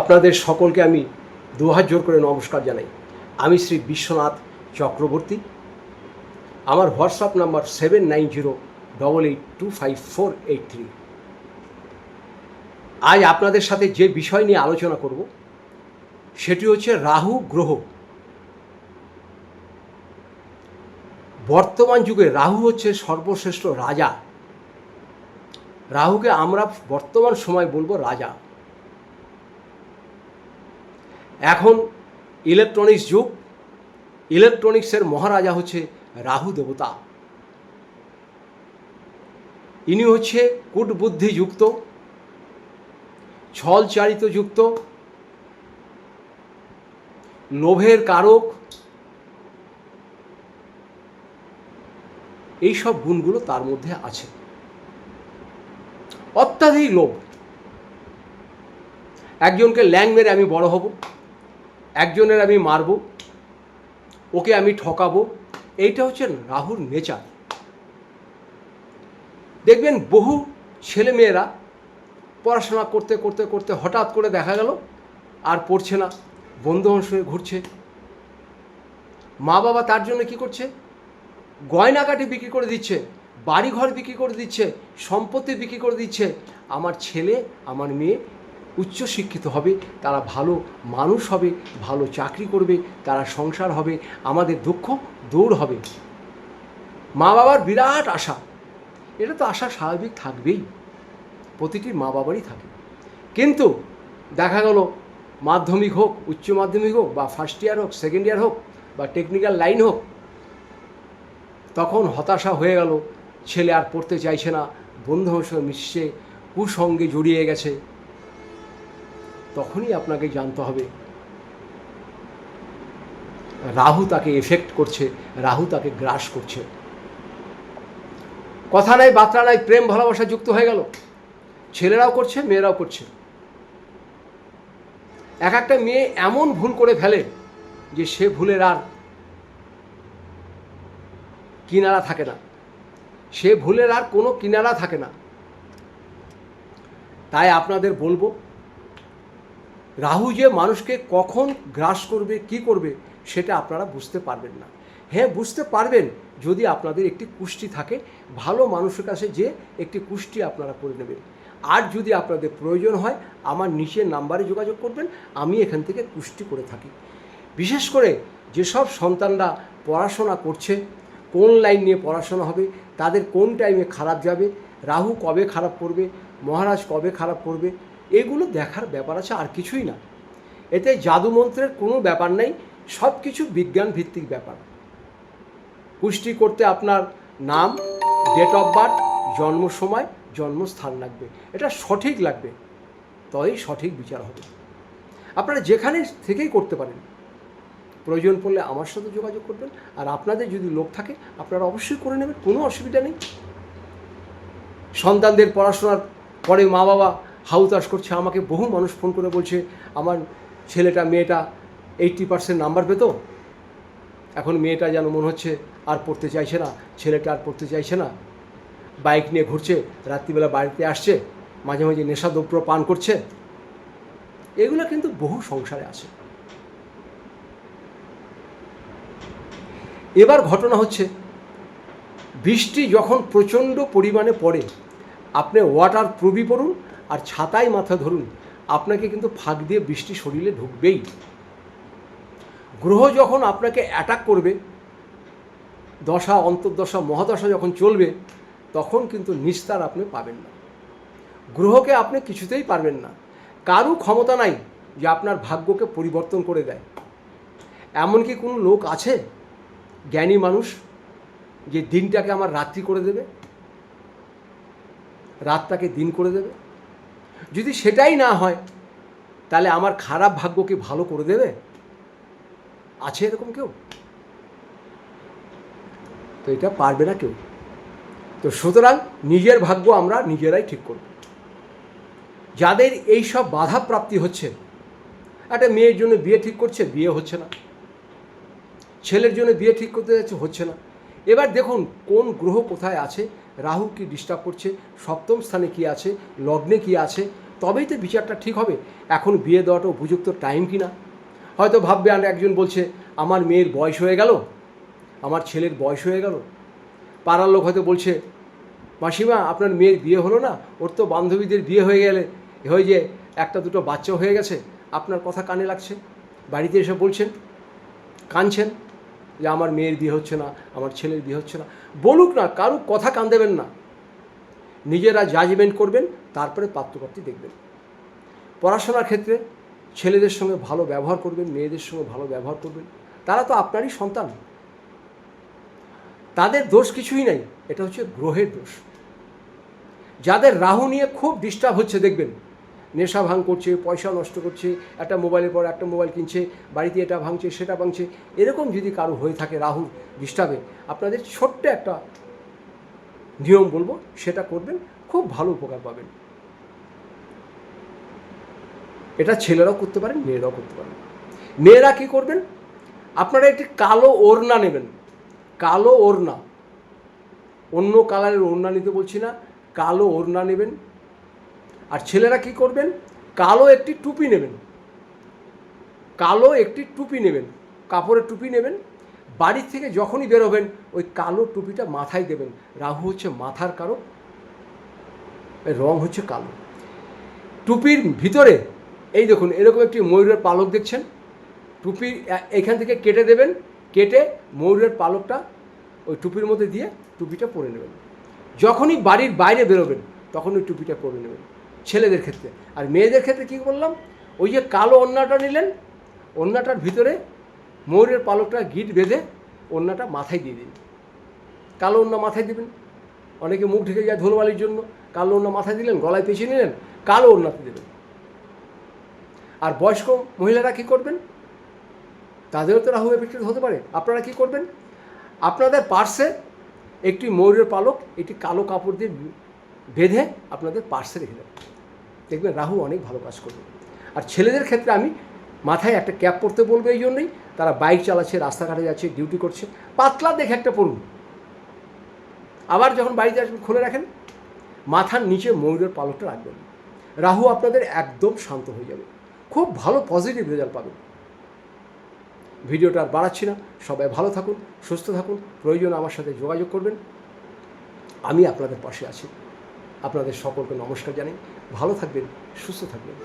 আপনাদের সকলকে আমি দুহাত জোর করে নমস্কার জানাই। আমি শ্রী বিশ্বনাথ চক্রবর্তী। আমার WhatsApp number seven nine zero double eight two five four eight three আজ আপনাদের সাথে যে বিষয় নিয়ে আলোচনা করব, সেটি হচ্ছে রাহু গ্রহ। বর্তমান যুগে রাহু হচ্ছে সর্বশ্রেষ্ঠ রাজা। রাহুকে আমরা বর্তমান সময় বলব রাজা। এখন ইলেকট্রনিক্স যুগ ইলেকট্রনিক্সের মহারাজা হচ্ছে রাহু দেবতা। ইনি হচ্ছে কূটবুদ্ধিযুক্ত যুক্ত, লোভের কারক। এই সব গুণগুলো তার মধ্যে আছে। অত্যাধিক লোভ। একজনকে ল্যাং মেরে আমি বড় হব। একজনের আমি মারব, ওকে আমি ঠকাবো, এইটা হচ্ছে রাহুর নেচার দেখবেন বহু ছেলেমেয়েরা পড়াশোনা করতে করতে করতে হঠাৎ করে দেখা গেল আর পড়ছে না, বন্ধু হয়ে ঘুরছে। মা বাবা তার জন্য কি করছে? গয়নাকাটি বিক্রি করে দিচ্ছে বাড়ি ঘর বিক্রি করে দিচ্ছে, সম্পত্তি বিক্রি করে দিচ্ছে। আমার ছেলে, আমার মেয়ে উচ্চশিক্ষিত হবে, তারা ভালো মানুষ হবে, ভালো চাকরি করবে, তারা সংসার হবে, আমাদের দুঃখ দূর হবে। মা বাবার বিরাট আশা। এটা তো আশা স্বাভাবিক থাকবেই। প্রতিটি মা বাবারই থাকে। কিন্তু দেখা গেল, মাধ্যমিক হোক, উচ্চ মাধ্যমিক হোক, বা ফার্স্ট ইয়ার হোক সেকেন্ড ইয়ার হোক, বা টেকনিক্যাল লাইন হোক, তখন হতাশা হয়ে গেল, ছেলে আর পড়তে চাইছে না, বন্ধুর সঙ্গে মিশছে কুসঙ্গে জড়িয়ে গেছে। তখনই আপনাকে জানতে হবে। রাহু তাকে এফেক্ট করছে, রাহু তাকে গ্রাস করছে। কথা নাই, বার্তা নাই, প্রেম, ভালোবাসা যুক্ত হয়ে গেল। ছেলেরাও করছে, মেয়েরাও করছে। এক একটা মেয়ে এমন ভুল করে ফেলে যে সে ভুলের আর কিনারা থাকে না। সে ভুলের আর কোনো কিনারা থাকে না। তাই আপনাদের বলব রাহু যে মানুষকে কখন গ্রাস করবে, কি করবে, সেটা আপনারা বুঝতে পারবেন না। হ্যাঁ বুঝতে পারবেন যদি আপনাদের একটি কুষ্টি থাকে, ভালো মানুষের কাছে যে একটি কুষ্টি আপনারা করে নেবেন। আর যদি আপনাদের প্রয়োজন হয়, আমার নিচের নাম্বারে যোগাযোগ করবেন, আমি এখান থেকে কুষ্টি করে থাকি। বিশেষ করে যেসব সন্তানরা পড়াশোনা করছে, কোন লাইন নিয়ে পড়াশোনা হবে, তাদের কোন টাইমে খারাপ যাবে, রাহু কবে খারাপ পড়বে মহারাজ কবে খারাপ পড়বে এগুলো দেখার ব্যাপার আছে আর কিছুই না। এতে জাদুমন্ত্রের কোনো ব্যাপার নেই সব কিছু বিজ্ঞান ভিত্তিক ব্যাপার। পুষ্টি করতে আপনার নাম ডেট অফ বার্থ জন্ম সময়, জন্মস্থান লাগবে। এটা সঠিক লাগবে, তবেই সঠিক বিচার হবে। আপনারা যেখানে থেকেই করতে পারেন। প্রয়োজন পড়লে আমার সাথে যোগাযোগ করবেন আর আপনাদের যদি লোক থাকে, আপনারা অবশ্যই করে নেবেন, কোনো অসুবিধা নেই। সন্তানদের পড়াশোনার পরে মা বাবা হাউতাস করছে, আমাকে বহু মানুষ ফোন করে বলছে, আমার ছেলেটা, মেয়েটা এইটটি পার্সেন্ট নাম্বার পেত? এখন মেয়েটা যেন মনে হচ্ছে আর পড়তে চাইছে না, ছেলেটা আর পড়তে চাইছে না। বাইক নিয়ে ঘুরছে, রাত্রিবেলা বাড়িতে আসছে, মাঝে মাঝে নেশাদ্রব্য পান করছে। এগুলো কিন্তু বহু সংসারে আছে। এবার ঘটনা হচ্ছে, বৃষ্টি যখন প্রচণ্ড পরিমাণে পড়ে, আপনি ওয়াটার প্রুফই পড়ুন আর ছাতায় মাথা ধরুন, আপনাকে কিন্তু ফাঁক দিয়ে বৃষ্টি শরীরে ঢুকবেই। গ্রহ যখন আপনাকে অ্যাটাক করবে, দশা, অন্তর্দশা, মহাদশা যখন চলবে, তখন কিন্তু নিস্তার আপনি পাবেন না। গ্রহকে আপনি কিছুতেই পারবেন না। কারও ক্ষমতা নাই যে আপনার ভাগ্যকে পরিবর্তন করে দেয়। এমন কি কোনো লোক আছে? জ্ঞানী মানুষ যে দিনটাকে আমার রাত্রি করে দেবে? রাতটাকে দিন করে দেবে? যদি সেটাই না হয়, তাহলে আমার খারাপ ভাগ্যকে ভালো করে দেবে? আছে এরকম কেউ? তো এটা পারবে না কেউ। তো সুতরাং নিজের ভাগ্য আমরা নিজেরাই ঠিক করব। যাদের এই সব বাধা প্রাপ্তি হচ্ছে, একটা মেয়ের জন্য বিয়ে ঠিক করছে, বিয়ে হচ্ছে না। ছেলের জন্য বিয়ে ঠিক করতে যাচ্ছে, হচ্ছে না। এবার দেখুন কোন গ্রহ কোথায় আছে, রাহু কি ডিস্টার্ব করছে, সপ্তম স্থানে কি আছে, লগ্নে কি আছে, তবেই তো বিচারটা ঠিক হবে। এখন বিয়ে দেওয়াটা উপযুক্ত টাইম কি না হয়তো ভাববে আর একজন বলছে, আমার মেয়ের বয়স হয়ে গেল? আমার ছেলের বয়স হয়ে গেল? পাড়ার লোক হয়তো বলছে, মাসিমা, আপনার মেয়ের বিয়ে হলো না? ওর তো বান্ধবীদের বিয়ে হয়ে গেলে। হয়ে যে একটা দুটো বাচ্চা হয়ে গেছে। আপনার কথা কানে লাগছে? বাড়িতে এসে বলছেন কাঁদছেন যে আমার মেয়ের বিয়ে হচ্ছে না, আমার ছেলের বিয়ে হচ্ছে না। বলুক না, কারও কথা কান দেবেন না। নিজেরা জাজমেন্ট করবেন, তারপরে পাত্রপাত্রী দেখবেন। পড়াশোনার ক্ষেত্রে ছেলেদের সঙ্গে ভালো ব্যবহার করবেন, মেয়েদের সঙ্গে ভালো ব্যবহার করবেন। তারা তো আপনারই সন্তান। তাদের দোষ কিছুই নাই, এটা হচ্ছে গ্রহের দোষ। যাদের রাহু নিয়ে খুব ডিস্টার্ব হচ্ছে, দেখবেন। নেশা ভাঙ করছে, পয়সা নষ্ট করছে, একটা মোবাইলের পর একটা মোবাইল কিনছে, বাড়িতে এটা ভাঙছে, সেটা ভাঙছে, এরকম যদি কারও হয়ে থাকে রাহুর ডিস্টার্বে, আপনাদের ছোট্ট একটা নিয়ম বলব, সেটা করবেন, খুব ভালো উপকার পাবেন। এটা ছেলেরাও করতে পারেন, মেয়েরাও করতে পারেন। মেয়েরা কি করবেন? আপনারা একটি কালো ওড়না নেবেন। কালো ওড়না। অন্য কালারের ওড়না নিতে বলছি না, কালো ওড়না নেবেন। আর ছেলেরা কি করবেন? কালো একটি টুপি নেবেন। কালো একটি টুপি নেবেন। কাপড়ের টুপি নেবেন। বাড়ি থেকে যখনই বেরোবেন ওই কালো টুপিটা মাথায় দেবেন। রাহু হচ্ছে মাথার কারও এর রং হচ্ছে কালো। টুপির ভিতরে, এই দেখুন, এরকম একটি ময়ূরের পালক দেখছেন? টুপি এখান থেকে কেটে দেবেন। কেটে ময়ূরের পালকটা ওই টুপির মধ্যে দিয়ে টুপিটা পরে নেবেন। যখনই বাড়ির বাইরে বেরোবেন, তখন ওই টুপিটা পরে নেবেন। ছেলেদের ক্ষেত্রে। আর মেয়েদের ক্ষেত্রে কী বললাম? ওই যে কালো ওড়নাটা নিলেন ওড়নাটার ভিতরে ময়ূরের পালকটা গিট বেঁধে ওড়নাটা মাথায় দিয়ে দিন কালো ওড়না মাথায় দিবেন। অনেকে মুখ ঢেকে যায় ধুলোবালির জন্য। কালো ওড়না মাথায় দিলেন, গলায় পেঁচিয়ে নিলেন, কালো ওড়নাতে দেবেন আর বয়স্ক মহিলারা কি করবেন? তাদেরও তো রাহু এফেক্টেড হতে পারে। আপনারা কি করবেন? আপনাদের পার্সে একটি ময়ূরের পালক, একটি কালো কাপড় দিয়ে বেঁধে আপনাদের পার্সে রেখে দেবেন দেখবেন রাহু অনেক ভালো কাজ করবে। আর ছেলেদের ক্ষেত্রে আমি মাথায় একটা ক্যাপ পরতে বলব এই জন্যই, তারা বাইক চালাচ্ছে, রাস্তাঘাটে যাচ্ছে, ডিউটি করছে, পাতলা দেখে একটা পড়ুন আবার যখন বাড়িতে আসবেন, খুলে রাখেন, মাথার নিচে ময়ূরের পালকটা রাখবেন। রাহু আপনাদের একদম শান্ত হয়ে যাবে। খুব ভালো পজিটিভ রেজাল্ট পাবেন। ভিডিওটা আর বাড়াচ্ছি না। সবাই ভালো থাকুন, সুস্থ থাকুন। প্রয়োজন আমার সাথে যোগাযোগ করবেন। আমি আপনাদের পাশে আছি। আপনাদের সকলকে নমস্কার জানাই। ভালো থাকবেন সুস্থ থাকবেন।